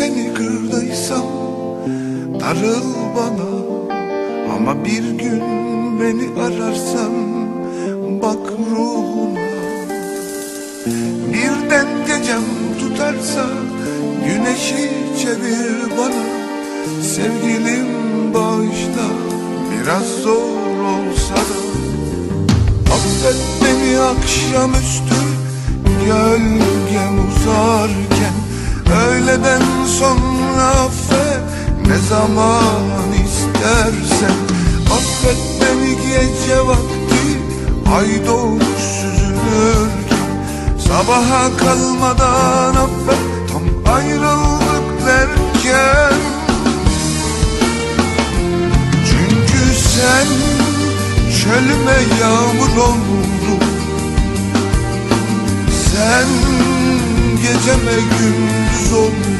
seni kırdıysam Darıl bana. Ama bir gün beni ararsan Bak ruhuma. Birden gecem tutarsa Güneşi çevir bana. Sevgilim bağışla Biraz zor olsa da. Affet beni akşamüstü Gölgem uzar sonra affet ne zaman istersen. Affet beni gece vakti ay doğmuş süzülürken. Sabaha kalmadan affet tam ayrıldık derken. Çünkü sen çölüme yağmur oldun Sen geceme gündüz oldun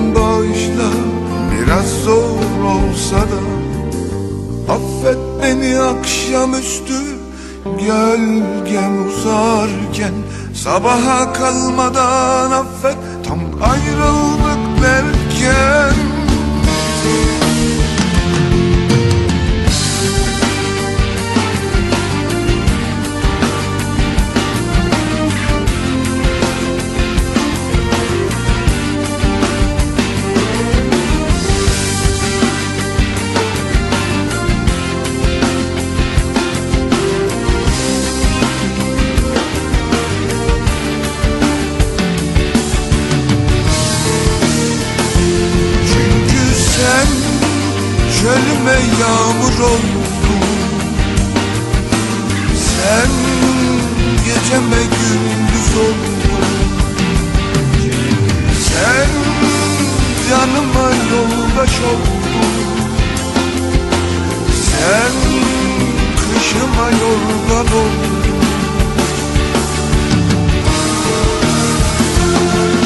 akşamüstü gölgem uzarken Sabaha kalmadan affet tam ayrıldık derken yağmur oldun Sen geceme gündüz oldun Sen canıma yoldaş oldun Sen kışıma yorgan oldun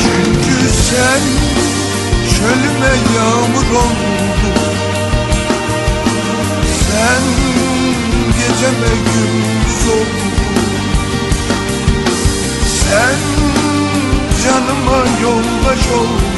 Çünkü sen çölüme yağmur oldun demedim zor Sen canıma yoldaş oldun